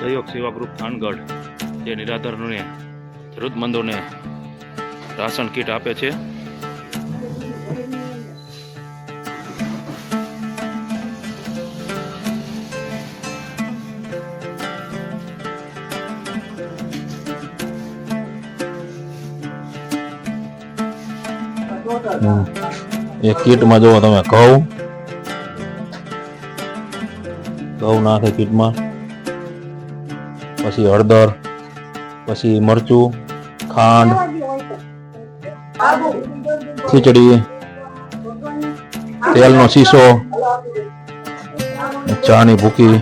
સહયોગ સેવા ગ્રુપ થાનગઢ, જે નિરાધારને, જરૂરતમંદોને રાશન કીટ આપે છે. એ કીટમાં જુઓ તમે ઘઉં. ઘઉં નાખે કીટમાં. પછી હળદર, પછી મરચું, ખાંડ, ખીચડી, તેલનો શીશો, ચાની ભૂકી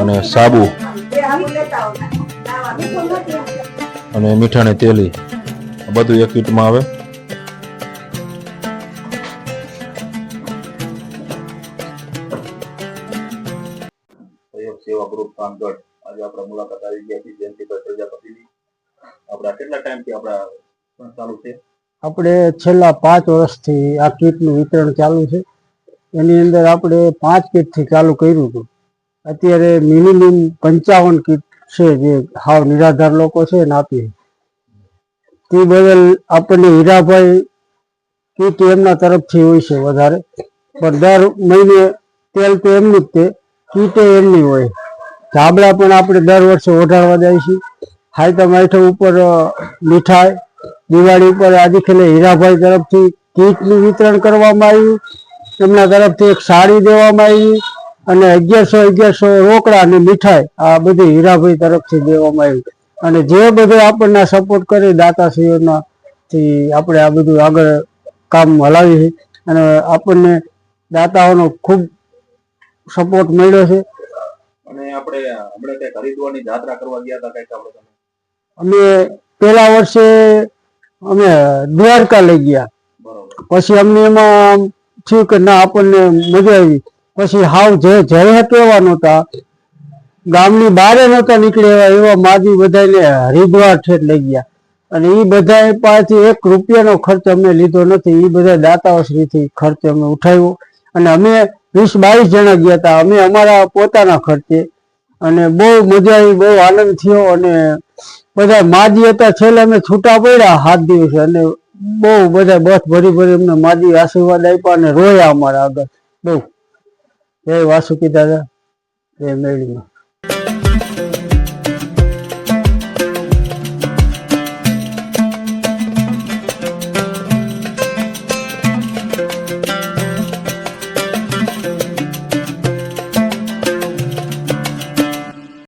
અને સાબુ અને મીઠાની તેલી. બધું એક કીટમાં આવે. સેવા ગ્રુપ કામગઢ આપણે મુલાકાત આવી ગયા છીએ જયંતિભાઈ પ્રજાપતિની. આપણા કેટલા ટાઈમથી આપણા ચાલુ છે? આપણે છેલ્લા પાંચ વર્ષથી આ કીટનું વિતરણ ચાલુ છે. એની અંદર આપણે પાંચ કીટથી ચાલુ કર્યું હતું. અત્યારે મિનિમમ પંચાવન કીટ છે જે હાવ નિરાધાર લોકો છે એને આપીએ તે બદલ આપણને હીરાભાઈ કીટ એમના તરફથી હોય છે વધારે. પણ દર મહિને તેલ તો એમનું જ તે. કીટે એમની હોય. ધાબળા પણ આપણે દર વર્ષે ઓઢાડવા જાય છે હાઈતમ આઈટમ ઉપર મીઠાઈ, દિવાળી ઉપર આદિખેલે ખેલે હીરાભાઈ તરફથી કીટનું વિતરણ કરવામાં આવ્યું. એમના તરફથી એક સાડી દેવામાં આવી અને અગિયારસો અગિયારસો રોકડા અને મીઠાઈ આ બધી હીરાભાઈ તરફથી દેવામાં આવ્યું અને જે બધું આપણને સપોર્ટ કરી દાતાશ્રીઓના થી આપણે આ બધું આગળ કામ હલાવી અને આપણને દાતાઓનો ખૂબ સપોર્ટ મળ્યો છે. આપણે હમણાં કંઈક હરિદ્વારની જાત્રા કરવા ગયા હતા કંઈક આપણે અમે પેલા વર્ષે અમે દ્વારકા લઈ ગયા. પછી અમને એમાં થયું કે ના આપણને મજા આવી. પછી હાવ જે જરે કેવા નહોતા. ગામની બારે નહોતા નીકળે એવા માજી બધાને હરિદ્વાર ઠેઠ લઈ ગયા. અને એ બધા પાસેથી એક રૂપિયાનો ખર્ચ અમે લીધો નથી. એ બધા દાતાઓશ્રીથી ખર્ચ અમે ઉઠાવ્યો. અને અમે વીસ બાવીસ જણા ગયા હતા. અમે અમારા પોતાના ખર્ચે અને બહુ મજા આવી બહુ આનંદ થયો અને બધા માજી હતા, છેલ્લે અમે છૂટા પડ્યા સાત દિવસે અને બહુ બધા બસ ભરી ભરી અમને માજી આશીર્વાદ આપ્યા અને રોયા અમારા આગળ. બહુ. જય વાસુકી દાદા, જય મેળીમાં.